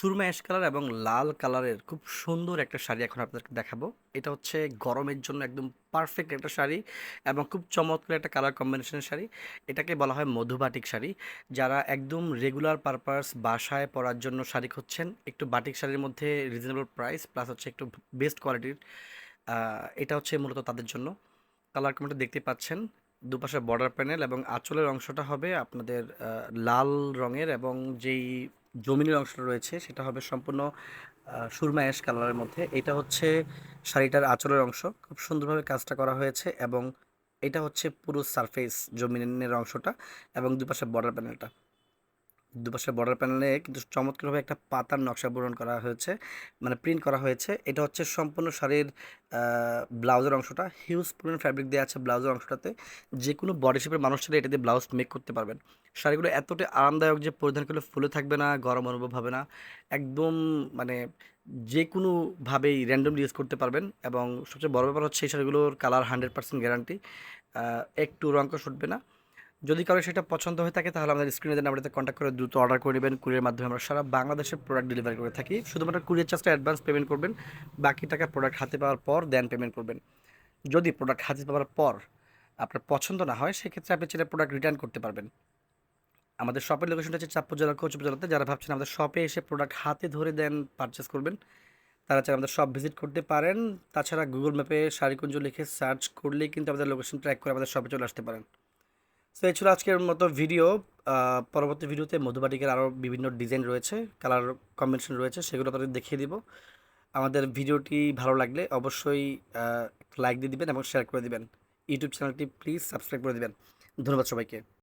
Surma ash colour এবং লাল কালারের খুব সুন্দর একটা শাড়ি এখন আপনাদেরকে দেখাবো। এটা হচ্ছে গরমের জন্য একদম পারফেক্ট একটা শাড়ি এবং খুব চমৎকার একটা কালার কম্বিনেশনের শাড়ি। এটাকে বলা হয় মধুবাটিক শাড়ি। যারা একদম রেগুলার পারপাস বাসায় পরার জন্য শাড়ি খুঁজছেন, একটু বাটিক শাড়ির মধ্যে রিজনেবল প্রাইস প্লাস হচ্ছে একটু বেস্ট কোয়ালিটির এটা হচ্ছে মূলত তাদের জন্য। কালার কমেন্টে দেখতে পাচ্ছেন, দুপাশে বর্ডার প্যানেল এবং আঁচলের অংশটা হবে আপনাদের লাল রঙের এবং যেই জমিনের অংশটা রয়েছে, সেটা হবে সম্পূর্ণ সুরমা অ্যাশ কালারের মধ্যে। এটা হচ্ছে শাড়িটার আঁচলের অংশ। খুব সুন্দরভাবে কাজটা করা হয়েছে এবং এটা হচ্ছে পুরো সারফেস জমিনের অংশটা এবং দুপাশে বর্ডার প্যানেলটা দুপাশে বর্ডার প্যানেলে কিন্তু চমৎকারভাবে একটা পাতার নকশা পূরণ করা হয়েছে মানে প্রিন্ট করা হয়েছে। এটা হচ্ছে সম্পূর্ণ শাড়ির ব্লাউজের অংশটা। হিউজ পরিমাণ ফ্যাব্রিক দেওয়া আছে ব্লাউজের অংশটাতে। যে কোনো বডি শেপের মানুষ এটা দিয়ে ব্লাউজ মেক করতে পারবেন। শাড়িগুলো এতটাই আরামদায়ক যে পরিধান করলে ফুলে থাকবে না, গরম অনুভব হবে না। একদম মানে যে কোনোভাবেই র্যান্ডম ইউজ করতে পারবেন এবং সবচেয়ে বড় ব্যাপার হচ্ছে এই শাড়িগুলোর কালার হান্ড্রেড পার্সেন্ট গ্যারান্টি একটু রঙ উঠবে না। যদি কারও সেটা পছন্দ হয়ে থাকে, তাহলে আমাদের স্ক্রিনে দেন নাম্বারতে কন্ট্যাক্ট করে দ্রুত অর্ডার করে নেবেন। কুরিয়ার মাধ্যমে আমরা সারা বাংলাদেশের প্রোডাক্ট ডেলিভারি করে থাকি। শুধুমাত্র কুরিয়ার চার্জটা অ্যাডভান্স পেমেন্ট করবেন, বাকি টাকা প্রোডাক্ট হাতে পাওয়ার পর দেন পেমেন্ট করবেন। যদি প্রোডাক্ট হাতে পাওয়ার পর আপনার পছন্দ না হয়, সেক্ষেত্রে আপনি চাইলে প্রোডাক্ট রিটার্ন করতে পারবেন। আমাদের শপের লোকেশনটা হচ্ছে চাপ্পুর জেলা কোচ জেলাতে। যারা ভাবছেন আমাদের শপে এসে প্রোডাক্ট হাতে ধরে দেন পারচেস করবেন, তারা চাইলে আমাদের শপ ভিজিট করতে পারেন। তাছাড়া গুগল ম্যাপে শাড়িকুঞ্জ লিখে সার্চ করলেই কিন্তু আমাদের লোকেশন ট্র্যাক করে আমাদের শপে চলে আসতে পারেন। সো এই ছিল আজকের মতো ভিডিও। পরবর্তী ভিডিওতে মধুবাটিকের আরও বিভিন্ন ডিজাইন রয়েছে, কালার কম্বিনেশন রয়েছে, সেগুলো আপনাদের দেখিয়ে দিব। আমাদের ভিডিওটি ভালো লাগলে অবশ্যই লাইক দিয়ে দিবেন এবং শেয়ার করে দিবেন। ইউটিউব চ্যানেলটি প্লিজ সাবস্ক্রাইব করে দিবেন। ধন্যবাদ সবাইকে।